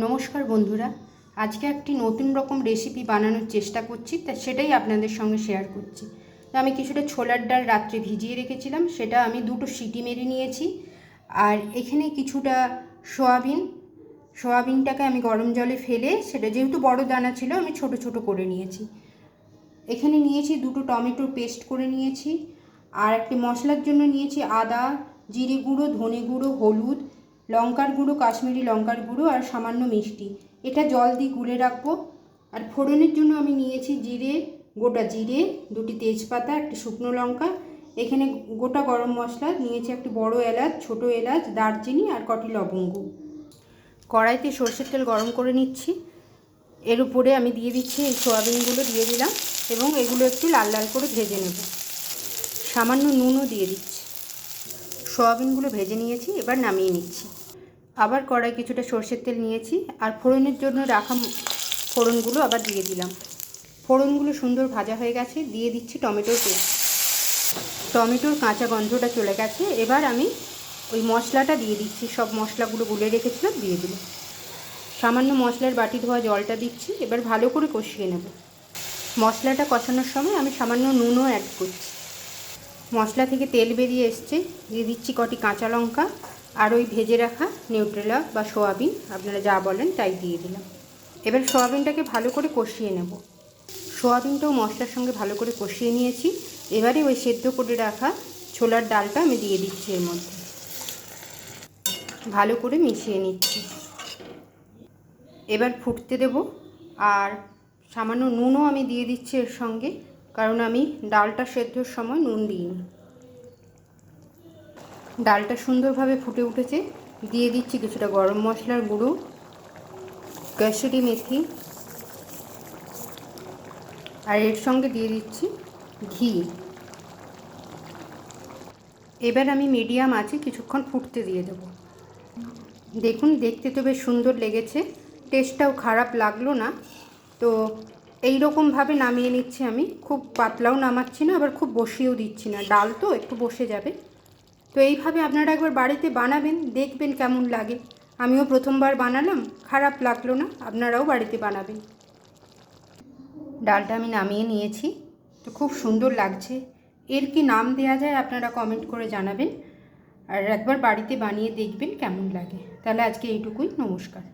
নমস্কার বন্ধুরা, আজকে একটি নতুন রকম রেসিপি বানানোর চেষ্টা করছি, তা সেটাই আপনাদের সঙ্গে শেয়ার করছি। তো আমি কিছুটা ছোলার ডাল রাত্রে ভিজিয়ে রেখেছিলাম, সেটা আমি দুটো সিটি মেরে নিয়েছি, আর এখানে কিছুটা সয়াবিন, সয়াবিনটাকে আমি গরম জলে ফেলে, সেটা যেহেতু বড় দানা ছিল, আমি ছোট ছোট করে নিয়েছি। এখানে নিয়েছি দুটো টমেটোর পেস্ট করে নিয়েছি, আর একটি মশলার জন্য নিয়েছি আদা, জিরে গুঁড়ো, ধনে গুঁড়ো, হলুদ লঙ্কার গুঁড়ো, কাশ্মীরি লঙ্কার গুঁড়ো আর সামান্য মিষ্টি। এটা জল দিয়ে গুলে রাখব। আর ফোড়নের জন্য আমি নিয়েছি জিরে, গোটা জিরে, দুটি তেজপাতা, একটি শুকনো লঙ্কা। এখানে গোটা গরম মশলা, নিয়েছি একটি বড় এলাচ, ছোট এলাচ, দারচিনি আর কটি লবঙ্গ। কড়াইতে সর্ষের তেল গরম করে নিচ্ছি। এর উপরে আমি দিয়ে দিচ্ছি এই সোয়াবিনগুলো দিয়ে দিলাম এবং এগুলো একটু লাল লাল করে ভেজে নেব। সামান্য নুনও দিয়ে দিচ্ছি। সোয়াবিনগুলো ভেজে নিয়েছি, এবার নামিয়ে নিচ্ছি। আবার কড়াই কিছুটা সর্ষের তেল নিয়েছি আর ফোড়নের জন্য রাখা ফোড়নগুলো আবার দিয়ে দিলাম। ফোড়নগুলো সুন্দর ভাজা হয়ে গেছে, দিয়ে দিচ্ছি টমেটোর পেস্ট। টমেটোর কাঁচা গন্ধটা চলে গেছে, এবার আমি ওই মশলাটা দিয়ে দিচ্ছি, সব মশলাগুলো গুলে রেখেছিলাম, দিয়ে দিলাম। সামান্য মশলার বাটি ধোয়া জলটা দিচ্ছি, এবার ভালো করে কষিয়ে নেব। মশলাটা কষানোর সময় আমি সামান্য নুনও অ্যাড করছি। মশলা থেকে তেল বেরিয়ে এসছে, দিয়ে দিচ্ছি কটি কাঁচা লঙ্কা আর ওই ভেজে রাখা নিউট্রেলা বা সোয়াবিন, আপনারা যা বলেন তাই দিয়ে দিলাম। এবার সোয়াবিনটাকে ভালো করে কষিয়ে নেব। সোয়াবিনটাও মশলার সঙ্গে ভালো করে কষিয়ে নিয়েছি। এবারে ওই সেদ্ধ করে রাখা ছোলার ডালটা আমি দিয়ে দিচ্ছি এর মধ্যে। ভালো করে মিশিয়ে নিচ্ছি। এবার ফুটতে দেব আর সামান্য নুনও আমি দিয়ে দিচ্ছি এর সঙ্গে, কারণ আমি ডালটা সেদ্ধর সময় নুন দিইনি। ডালটা সুন্দরভাবে ফুটে উঠেছে। দিয়ে দিচ্ছি কিছুটা গরম মশলার গুঁড়ো কাসুরি মেথি, আর এর সঙ্গে দিয়ে দিচ্ছি ঘি। এবার আমি মিডিয়াম আছে কিছুক্ষণ ফুটতে দিয়ে দেবো। দেখুন, দেখতে তো বেশ সুন্দর লেগেছে। টেস্টটাও খারাপ লাগল না। তো এই রকমভাবে নামিয়ে নিচ্ছি আমি। খুব পাতলাও নামাচ্ছি না, আবার খুব বসিয়েও দিচ্ছি না। ডাল তো একটু বসে যাবে। তো এইভাবে আপনারা একবার বাড়িতে বানাবেন, দেখবেন কেমন লাগে। আমিও প্রথমবার বানালাম, খারাপ লাগল না, আপনারাও বাড়িতে বানাবেন। ডালটা আমি নামিয়ে নিয়েছি, তো খুব সুন্দর লাগছে। এর কি নাম দেয়া যায় আপনারা কমেন্ট করে জানাবেন। আর একবার বাড়িতে বানিয়ে দেখবেন কেমন লাগে। তাহলে আজকে এইটুকুই, নমস্কার।